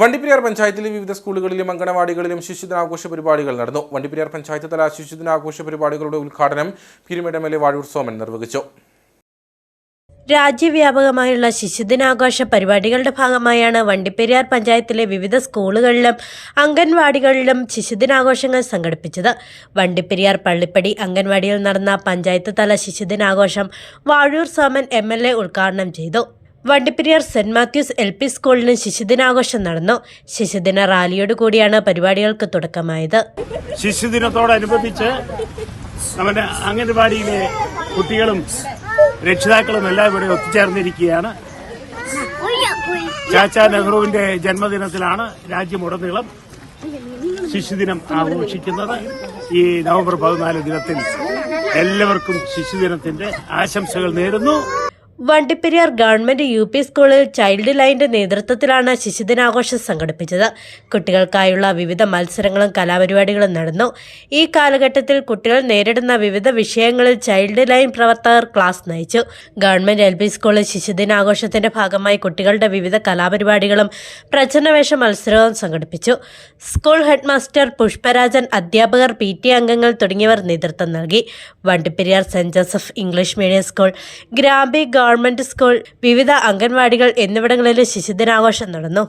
വണ്ടിപ്പെരിയാർ പഞ്ചായത്തിലെ വിവിധ സ്കൂളുകളിലും അങ്കണവാടികളിലും ശിശുദിനാഘോഷ പരിപാടികൾ നടന്നു. വണ്ടിപ്പെരിയാർ പഞ്ചായത്ത് തല ശിശുദിനാഘോഷ പരിപാടികളുടെ ഉദ്ഘാടനം Peermade M L A Vazhoor Soman നിർവഹിച്ചു. രാജ്യവ്യാപകമായുള്ള ശിശുദിനാഘോഷ പരിപാടികളുടെ ഭാഗമായാണ് വണ്ടിപ്പെരിയാർ പഞ്ചായത്തിലെ വിവിധ സ്കൂളുകളിലും അംഗൻവാടികളിലും ശിശുദിനാഘോഷങ്ങൾ സംഘടിപ്പിച്ചത്. വണ്ടിപ്പെരിയാർ പള്ളിപ്പടി അംഗൻവാടിയിൽ നടന്ന പഞ്ചായത്ത് തല ശിശുദിനാഘോഷം വാഴൂർ സോമൻ എം ഉദ്ഘാടനം ചെയ്തു. Vandiperiyar saint Mathews L P സ്കൂളിന് ശിശുദിനാഘോഷം നടന്നു. ശിശുദിന റാലിയോട് കൂടിയാണ് പരിപാടികൾക്ക് തുടക്കമായത്. ശിശുദിനത്തോടനുബന്ധിച്ച് നമ്മുടെ അംഗൻവാടിയിലെ കുട്ടികളും രക്ഷിതാക്കളും എല്ലാം ഇവിടെ ഒത്തുചേർന്നിരിക്കുകയാണ്. ചാച്ച നെഹ്റുവിന്റെ ജന്മദിനത്തിലാണ് രാജ്യമുടനീളം ശിശുദിനം ആഘോഷിക്കുന്നത്. ഈ നവംബർ പതിനാല് ദിനത്തിൽ എല്ലാവർക്കും ശിശുദിനത്തിന്റെ ആശംസകൾ നേരുന്നു. വണ്ടിപ്പെരിയാർ ഗവൺമെന്റ് യു പി സ്കൂളിൽ ചൈൽഡ് ലൈന്റെ നേതൃത്വത്തിലാണ് ശിശുദിനാഘോഷം സംഘടിപ്പിച്ചത്. കുട്ടികൾക്കായുള്ള വിവിധ മത്സരങ്ങളും കലാപരിപാടികളും നടന്നു. ഈ കാലഘട്ടത്തിൽ കുട്ടികൾ നേരിടുന്ന വിവിധ വിഷയങ്ങളിൽ ചൈൽഡ് ലൈൻ പ്രവർത്തകർ ക്ലാസ് നയിച്ചു. ഗവൺമെന്റ് എൽ പി സ്കൂളിൽ ശിശുദിനാഘോഷത്തിന്റെ ഭാഗമായി കുട്ടികളുടെ വിവിധ കലാപരിപാടികളും പ്രച്ഛന്നവേഷ മത്സരവും സംഘടിപ്പിച്ചു. സ്കൂൾ ഹെഡ് മാസ്റ്റർ പുഷ്പരാജൻ അധ്യാപകർ പി ടി അംഗങ്ങൾ തുടങ്ങിയവർ നേതൃത്വം നൽകി. Vandiperiyar saint Joseph English medium school Grampi government school വിവിധ അംഗൻവാടികൾ എന്നിവിടങ്ങളിലും ശിശുദിനാഘോഷം നടന്നു.